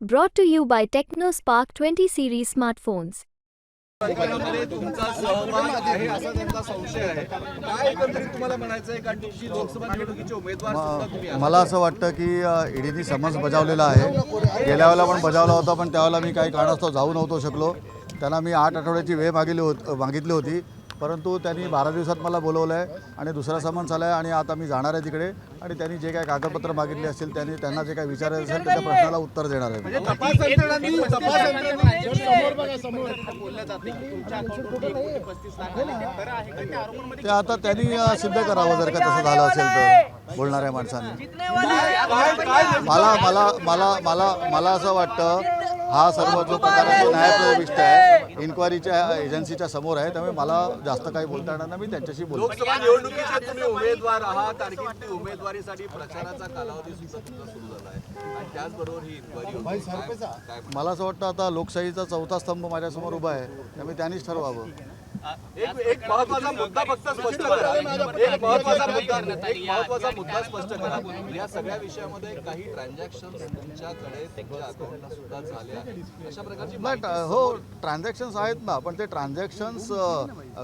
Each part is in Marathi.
Brought to you by TechnoSpark 20 series smartphones. मध्ये तुमचा सहभाग आहे असा त्यांचा संशय आहे काय एकंदरीत तुम्हाला म्हणायचं आहे कारण तुमची लोकसभा निवडणुकीचे उमेदवार सुद्धा तुम्ही आहात. मला असं वाटतं की ईडीनी समन्स बजावलेला आहे गेल्या वेळेला पण बजावला होता पण त्यावेळेला मी काही कारणास्तव जाऊ नव्हतो शकलो त्यांना मी आठ आठवड्याची वेळ मागितली होत मागितली होती परंतु त्यांनी बारा दिवसात मला बोलवलं आहे आणि दुसरा समन्स आला आहे आणि आता मी जाणार आहे तिकडे. आणि त्यांनी जे काही कागदपत्र मागितली असतील त्यांनी त्यांना जे काही विचारायचं असेल त्या प्रश्नाला उत्तर देणार आहे म्हणजे तपास यंत्रणांनी तपास यंत्रणांनी ते आता त्यांनी सिद्ध करावं जर का तसं झालं असेल तर बोलणाऱ्या माणसाने. मला मला मला मला मला असं वाटतं हा सर्व जो प्रकार आहे तो न्यायप्रविष्ट आहे. इन्क्वायरीच्या एजन्सीच्या समोर आहे त्यामुळे मला जास्त काही बोलता येणार नाही. मी त्यांच्याशी बोलतो. लोकसभा निवडणुकीचे तुम्ही उमेदवार आहात आणि ती उमेदवारीसाठी प्रचाराचा कालावधी सुद्धा तुमचा सुरू झाला आहे. आणि त्याचबरोबर ही इन्क्वायरी होती. काय- काय मला असं वाटतं आता लोकशाहीचा चौथा स्तंभ माझ्यासमोर उभा आहे त्यामुळे त्यांनीच ठरवावं. एक एक महत्त्वाचा मुद्दा फक्त स्पष्ट करा. एक महत्त्वाचा मुद्दा एक महत्त्वाचा मुद्दा स्पष्ट करा. या सगळ्या विषयामध्ये काही ट्रान्झॅक्शन तुमच्याकडे तुमच्या अकाउंटला सुद्धा झाले आहेत अशा प्रकारची हो ट्रान्झॅक्शन्स आहेत ना पण ते ट्रान्झॅक्शन्स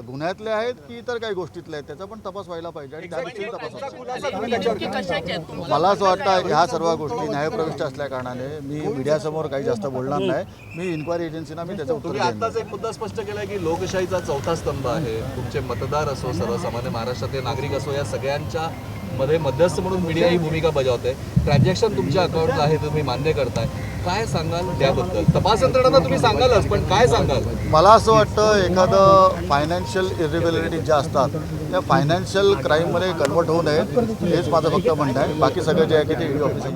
गुन्ह्यातले आहेत की इतर काही गोष्टीतले आहेत? त्याचा पण तपास व्हायला पाहिजे आणि त्या दृष्टीने तपास करा. मला असं वाटतं ह्या सर्व गोष्टी न्यायप्रविष्ट असल्या कारणाने मी मीडियासमोर काही जास्त बोलणार नाही. मी इन्क्वायरी एजन्सीना मी त्याचं उत्तर आताच एक मुद्दा स्पष्ट केलाय की लोकशाहीचा चौथा स्तंभ आहे. तुमचे मतदार असो सर्वसामान्य महाराष्ट्रातले नागरिक असो या सगळ्यांच्या मध्ये मध्यस्थ म्हणून मीडिया ही भूमिका बजावते. ट्रान्झॅक्शन तुमच्या अकाउंटला आहे तुम्ही मान्य करताय. काय सांगाल त्याबद्दल? तपास यंत्रणांना तुम्ही सांगालच पण काय सांगाल? मला असं वाटतं एखादं फायनान्शियल इरेग्युलरिटी ज्या असतात त्या फायनान्शियल क्राईममध्ये कन्वर्ट होऊ नये हेच माझं फक्त म्हणणं आहे. बाकी सगळं जे आहे की ते ईडी ऑफिसर